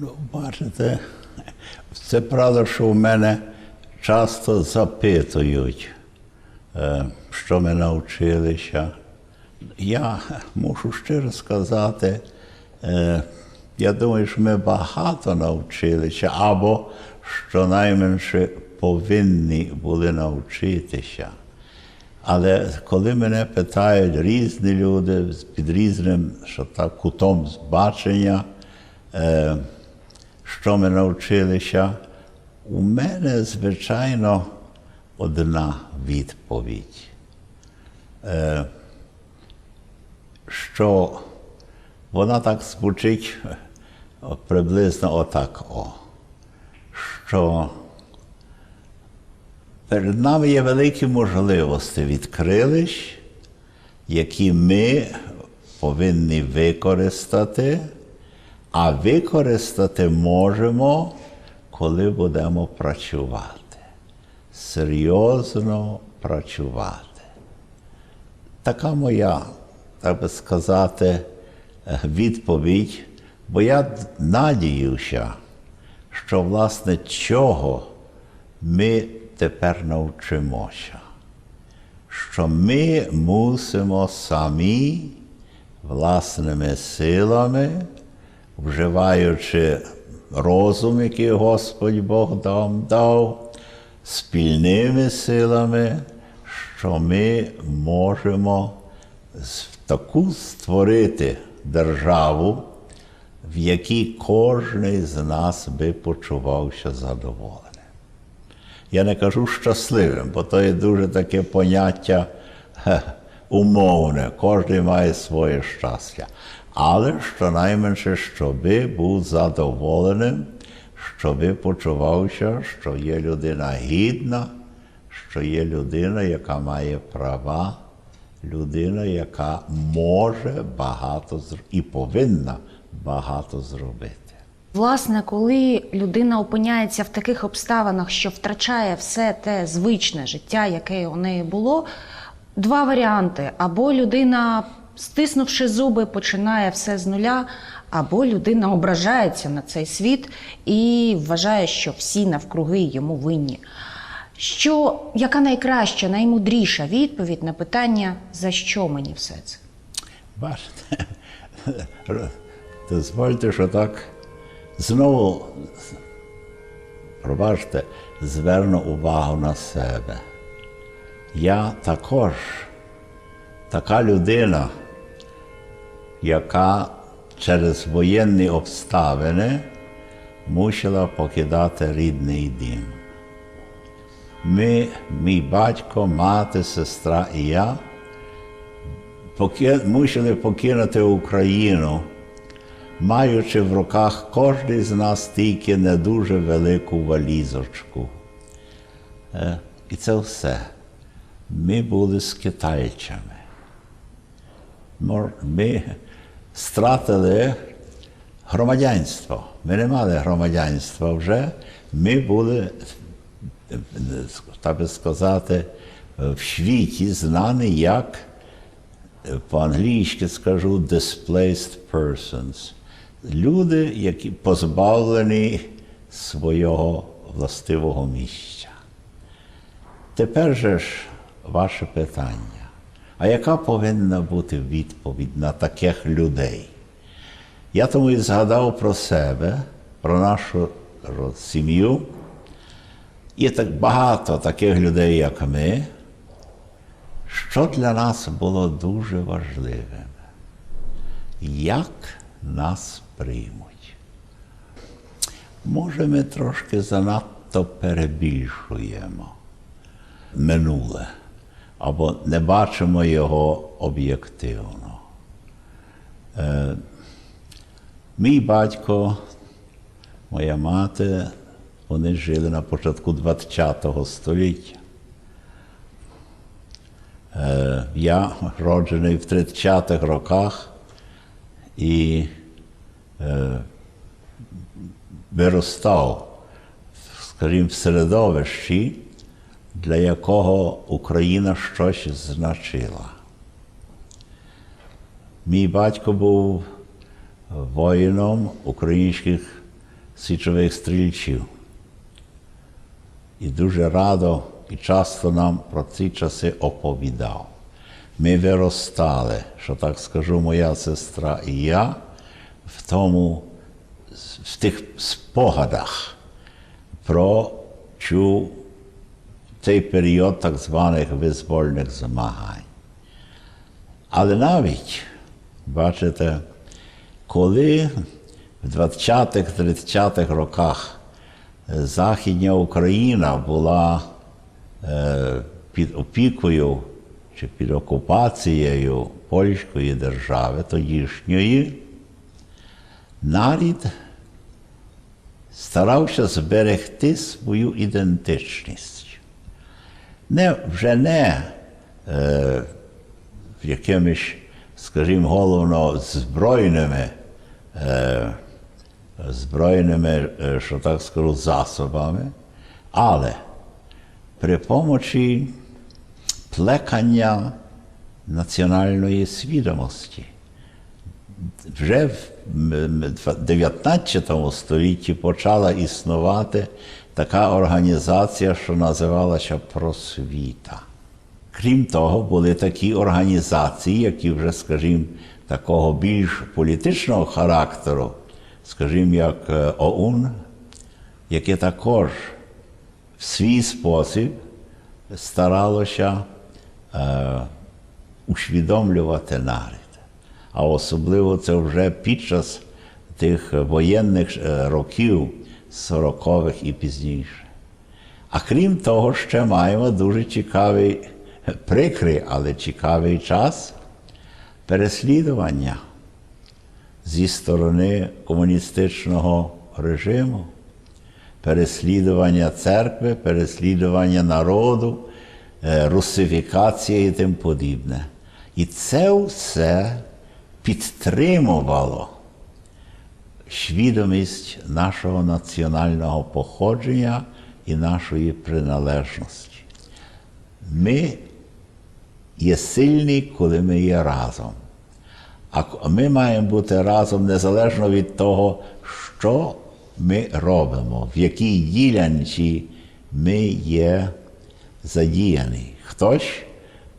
Ну, бачите, це правда, що в мене часто запитують, е, що ми навчилися. Я мушу щиро сказати, е, я думаю, що ми багато навчилися, або щонайменше повинні були навчитися. Але коли мене питають різні люди під різним що так, кутом бачення, е, що ми навчилися, у мене, звичайно, одна відповідь. Е, що вона так звучить е, приблизно отак. О, що Перед нами є великі можливості відкрились, які ми повинні використати, а використати можемо, коли будемо працювати. Серйозно працювати. Така моя, так би сказати, відповідь, бо я надіюся, що власне чого ми тепер навчимося, що ми мусимо самі власними силами, вживаючи розум, який Господь Бог нам дав, спільними силами, що ми можемо таку створити державу, в якій кожен з нас би почувався задоволеним. Я не кажу щасливим, бо то є дуже таке поняття умовне, кожен має своє щастя. Але щонайменше, щоби був задоволеним, щоби почувався, що є людина гідна, що є людина, яка має права, людина, яка може багато і повинна багато зробити. Власне, коли людина опиняється в таких обставинах, що втрачає все те звичне життя, яке у неї було, два варіанти: або людина, стиснувши зуби, починає все з нуля, або людина ображається на цей світ і вважає, що всі навкруги йому винні. Що яка найкраща, наймудріша відповідь на питання, за що мені все це? Бачите, дозвольте, що так знову, пробачте, зверну увагу на себе. Я також така людина, яка через воєнні обставини мусила покидати рідний дім. Ми, мій батько, мати, сестра і я мусили покинути Україну, маючи в руках кожен з нас тільки не дуже велику валізочку. Е, І це все. Ми були скитальцями. Мор- Ми стратили громадянство. Ми не мали громадянства вже. Ми були, е, так би сказати, в світі знані як по-англійськи скажу displaced persons. Люди, які позбавлені свого властивого місця. Тепер же ж ваше питання. А яка повинна бути відповідь на таких людей? Я тому і згадав про себе, про нашу сім'ю. Є так багато таких людей, як ми, що для нас було дуже важливим, як нас приймуть. Може, ми трошки занадто перебільшуємо минуле або не бачимо його об'єктивно. Е, мій батько, моя мати, вони жили на початку ХХ століття. Е, Я роджений в 30-х роках і е, виростав, скажімо, в середовищі, для якого Україна щось значила. Мій батько був воїном українських січових стрільців. І дуже радо і часто нам про ці часи оповідав. Ми виростали, що так скажу, моя сестра і я, в тому, в тих спогадах про цю, цей період так званих визвольних змагань. Але навіть, бачите, коли в 20-30-х роках е, Західня Україна була е, під опікою чи під окупацією польської держави тодішньої, нарід старався зберегти свою ідентичність. Не, вже не е, якимись, скажімо, головно збройними, е, збройними, е, що так скажу, засобами, але при помочі плекання національної свідомості. Вже в м- м- 19 столітті почала існувати така організація, що називалася просвіта. Крім того, були такі організації, які вже, скажімо, такого більш політичного характеру, скажімо, як е, ОУН, яке також в свій спосіб старалося е, усвідомлювати народ. А особливо це вже під час тих воєнних е, років 40-х і пізніше. А крім того, ще маємо дуже цікавий, прикрий, але цікавий час переслідування зі сторони комуністичного режиму, переслідування церкви, переслідування народу, е, русифікація і тим подібне. І це все підтримувало свідомість нашого національного походження і нашої приналежності. Ми є сильні, коли ми є разом. А ми маємо бути разом незалежно від того, що ми робимо, в якій ділянці ми є задіяні. Хтось,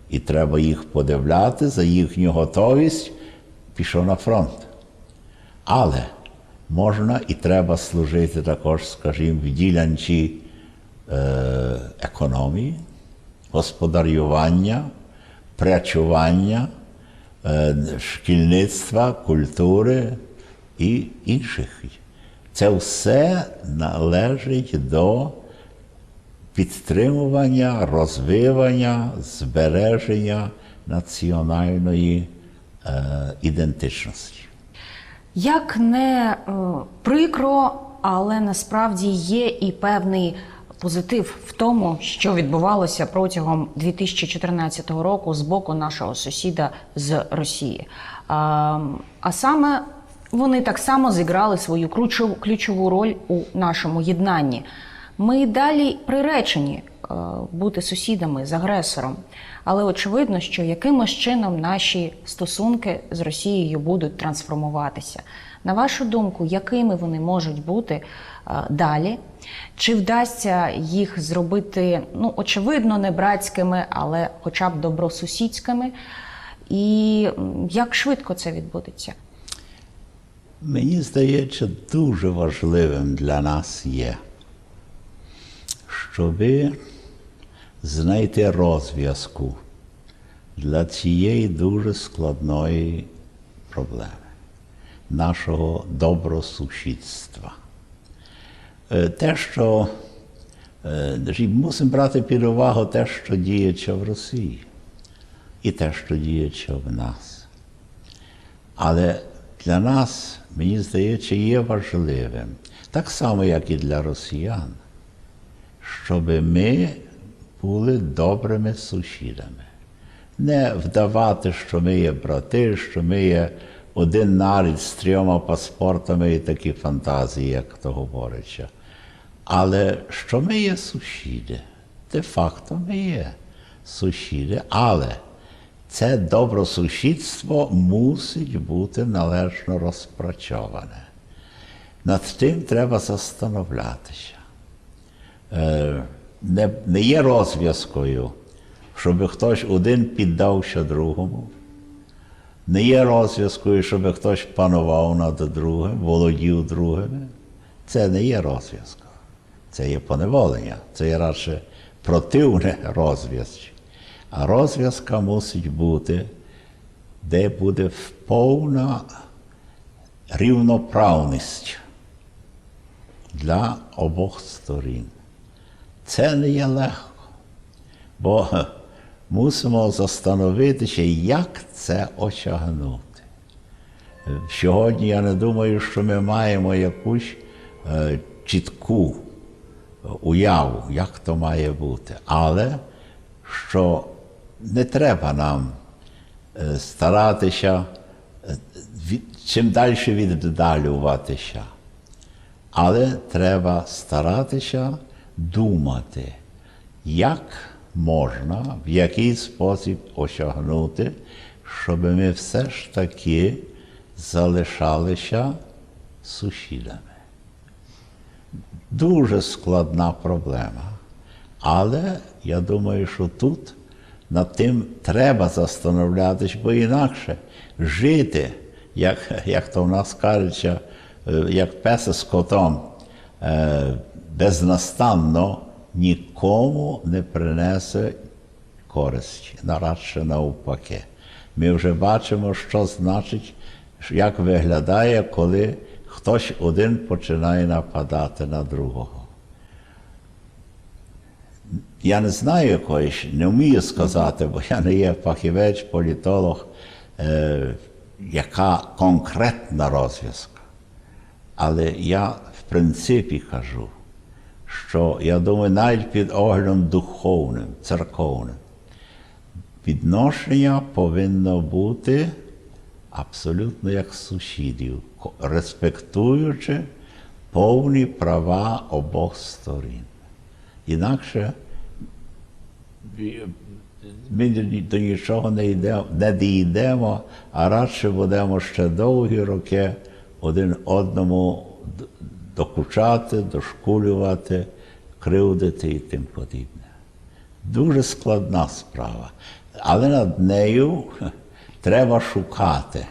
і треба їх подивляти за їхню готовість, пішов на фронт. Але можна і треба служити також, скажімо, в ділянці е, економії, господарювання, працювання, е, шкільництва, культури і інших. Це все належить до підтримування, розвивання, збереження національної е, ідентичності. Як не е, прикро, але насправді є і певний позитив в тому, що відбувалося протягом 2014 року з боку нашого сусіда з Росії. А, а саме вони так само зіграли свою ключову роль у нашому єднанні. Ми далі приречені е, бути сусідами з агресором. Але очевидно, що якимось чином наші стосунки з Росією будуть трансформуватися. На вашу думку, якими вони можуть бути е, далі? Чи вдасться їх зробити, ну, очевидно, не братськими, але хоча б добросусідськими? І як швидко це відбудеться? Мені здається, дуже важливим для нас є, щоби знайти розв'язку для цієї дуже складної проблеми нашого добросусідства. Е, Те, що е, мусимо брати під увагу те, що діється в Росії, і те, що діється в нас. Але для нас, мені здається, є важливим, так само, як і для росіян, щоб ми були добрими сусідами. Не вдавати, що ми є брати, що ми є один нарід з трьома паспортами і такі фантазії, як то говориться. Але що ми є сусіди? Де-факто ми є сусіди, але це добросусідство мусить бути належно розпрацьоване. Над тим треба застановлятися. Е, Не, не є розв'язкою, щоб хтось один піддався другому. Не є розв'язкою, щоб хтось панував над другим, володів другими. Це не є розв'язка. Це є поневолення, це є радше противне розв'язці. А розв'язка мусить бути, де буде повна рівноправність для обох сторін. Це не є легко, бо мусимо застановитися, як це осягнути. Сьогодні я не думаю, що ми маємо якусь е, чітку е, уяву, як то має бути. Але що не треба нам е, старатися чим далі віддалюватися. Але треба старатися думати, як можна, в який спосіб осягнути, щоб ми все ж таки залишалися сусідами. Дуже складна проблема. Але я думаю, що тут над тим треба застановлятись, бо інакше жити, як, як то в нас кажеться, е, як пес з котом, е, безнастанно нікому не принесе користі, нарадше навпаки. Ми вже бачимо, що значить, як виглядає, коли хтось один починає нападати на другого. Я не знаю якоїсь, не вмію сказати, бо я не є фахівець, політолог, е, яка конкретна розв'язка. Але я в принципі кажу, що я думаю, навіть під оглядом духовним, церковним, відношення повинно бути абсолютно як сусідів, респектуючи повні права обох сторін. Інакше ми до нічого не йдемо, не дійдемо, а радше будемо ще довгі роки один одному докучати, дошкулювати, кривдити і тим подібне. Дуже складна справа. Але над нею треба шукати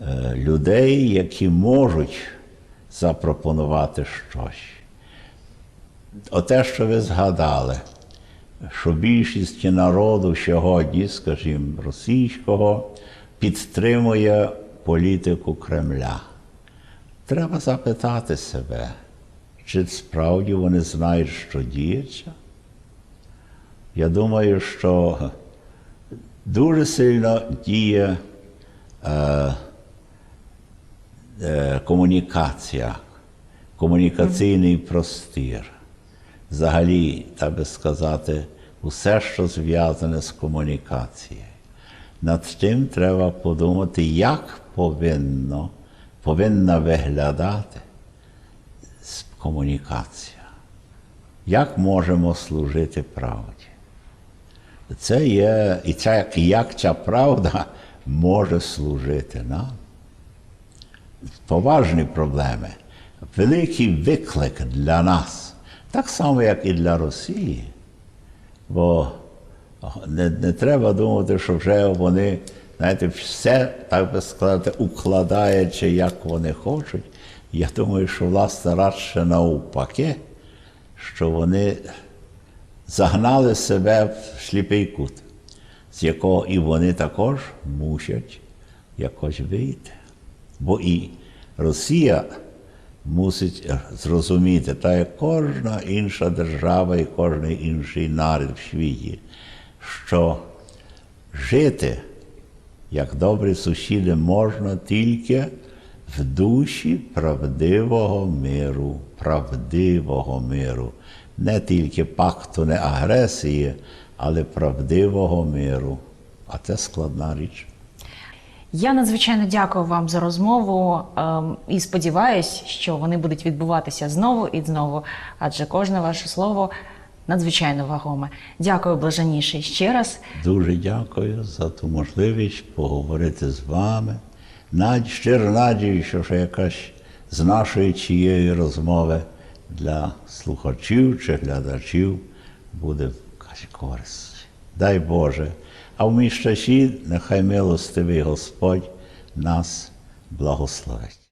е, людей, які можуть запропонувати щось. Оте, що ви згадали, що більшість народу сьогодні, скажімо, російського, підтримує політику Кремля. Треба запитати себе, чи справді вони знають, що діється. Я думаю, що дуже сильно діє е, е, комунікація, комунікаційний простір. Взагалі, так би сказати, усе, що зв'язане з комунікацією. Над тим треба подумати, як повинно, повинна виглядати комунікація. Як можемо служити правді? Це є, і і як ця правда може служити нам. Поважні проблеми, великий виклик для нас, так само, як і для Росії. Бо не, не треба думати, що вже вони, знаєте, все, так би сказати, укладаючи, як вони хочуть. Я думаю, що власне радше навпаки, що вони загнали себе в сліпий кут, з якого і вони також мусять якось вийти. Бо і Росія мусить зрозуміти, та як кожна інша держава і кожен інший народ в світі, що жити як добрі сусіди можна тільки в душі правдивого миру, правдивого миру, не тільки пакту, не агресії, але правдивого миру. А це складна річ. Я надзвичайно дякую вам за розмову ем, і сподіваюсь, що вони будуть відбуватися знову і знову, адже кожне ваше слово надзвичайно вагоме. Дякую, блаженніший, ще раз. Дуже дякую за ту можливість поговорити з вами. Над, щиро надію, що якась з нашої чиєї розмови для слухачів чи глядачів буде якась користь. Дай Боже. А в міщачі нехай милостивий Господь нас благословить.